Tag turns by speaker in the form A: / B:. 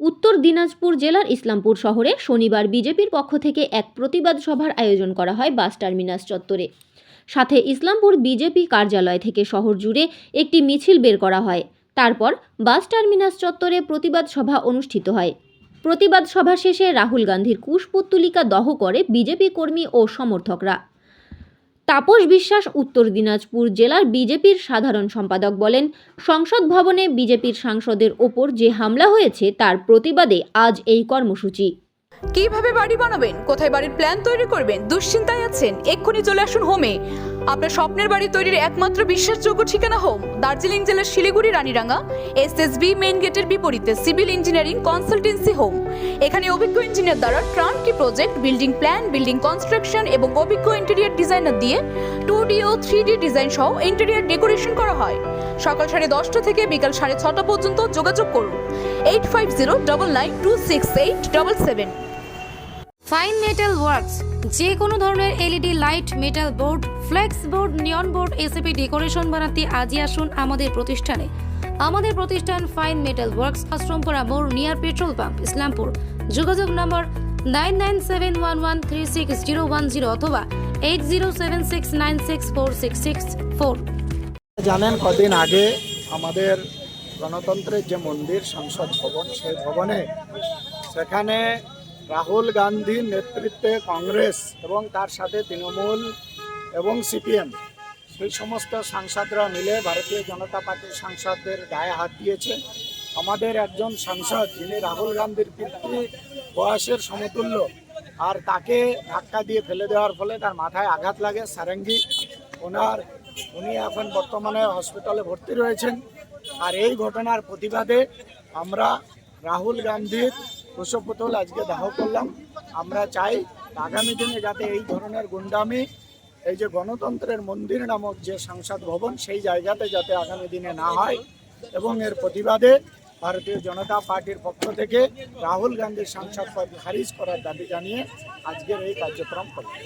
A: উত্তর দিনাজপুর জেলার ইসলামপুর শহরে শনিবার বিজেপির পক্ষ থেকে এক প্রতিবাদ সভার আয়োজন করা হয় বাস টার্মিনাস চত্বরে। সাথে ইসলামপুর বিজেপি কার্যালয় থেকে শহর জুড়ে একটি মিছিল বের করা হয়। তারপর বাস টার্মিনাস চত্বরে প্রতিবাদ সভা অনুষ্ঠিত হয়। প্রতিবাদ সভা শেষে রাহুল গান্ধীর কুশপুত্তলিকা দহ করে বিজেপি কর্মী ও সমর্থকরা তাপস বিশ্বাস, উত্তর দিনাজপুর জেলার বিজেপির সাধারণ সম্পাদক বলেন, সংসদ ভবনে বিজেপির সাংসদের ওপর যে হামলা হয়েছে তার প্রতিবাদে আজ এই কর্মসূচি।
B: কীভাবে বাড়ি বানাবেন? কোথায় বাড়ির প্ল্যান তৈরি করবেন? দুশ্চিন্তায় আছেন? এক্ষুনি চলে আসুন হোমে। আপনার স্বপ্নের বাড়ি তৈরির একমাত্র বিশ্বাসযোগ্য ঠিকানা হোম, দার্জিলিং জেলার Siliguri, Raniranga. S S B main গেটের বিপরীতে সিভিল ইঞ্জিনিয়ারিং কনসালটেন্সি হোম এখানে অভিজ্ঞ ইঞ্জিনিয়ার দ্বারা ট্রান্টি project building plan building construction এবং অভিজ্ঞ ইন্টেরিয়ার ডিজাইনার দিয়ে টু ডি ও থ্রি ডি ডিজাইন সহ ইন্টেরিয়ার ডেকোরেশন করা হয়। সকাল সাড়ে দশটা থেকে বিকাল সাড়ে ছটা পর্যন্ত যোগাযোগ করুন। Eight five zero double nine two six eight double seven
C: fine metal works যে কোনো ধরনের LED light metal board flex board neon board ACP decoration বানাতে আজই আসুন আমাদের প্রতিষ্ঠানে। আমাদের প্রতিষ্ঠান ফাইন মেটাল ওয়ার্কস আশ্রমপুরা মোড় নিয়ার পেট্রোল পাম্প ইসলামপুর। যোগাযোগ number nine nine seven one one three six zero one zero অথবা eight zero seven six nine six four six six four
D: জানেন কদিন আগে আমাদের গণতন্ত্রের যে মন্দির, সংসদ ভবন, সেই ভবনে সেখানে রাহুল গান্ধীর নেতৃত্বে কংগ্রেস এবং তার সাথে তৃণমূল এবং সিপিএম। সেই সমস্ত সাংসদরা মিলে ভারতীয় জনতা পার্টির সাংসদদের গায়ে হাত দিয়েছে। আমাদের একজন সাংসদ যিনি রাহুল গান্ধীর পিতৃ বয়সের সমতুল্য আর তাকে ধাক্কা দিয়ে ফেলে দেওয়ার ফলে তার মাথায় আঘাত লাগে, সারেঙ্গি। ওনার, উনি এখন বর্তমানে হসপিটালে ভর্তি রয়েছেন। আর এই ঘটনার প্রতিবাদে আমরা রাহুল গান্ধীর কুশপুতল আজকে দাহ করলাম। আমরা চাই আগামী দিনে যাতে এই ধরনের গুন্ডামি, এই যে গণতন্ত্রের মন্দির নামক যে সংসদ ভবন, সেই জায়গাতে যাতে আগামী দিনে না হয় এবং এর প্রতিবাদে ভারতীয় জনতা পার্টির পক্ষ থেকে রাহুল গান্ধীর সাংসদ পদ খারিজ করার দাবি জানিয়ে আজকের এই কার্যক্রম করলাম।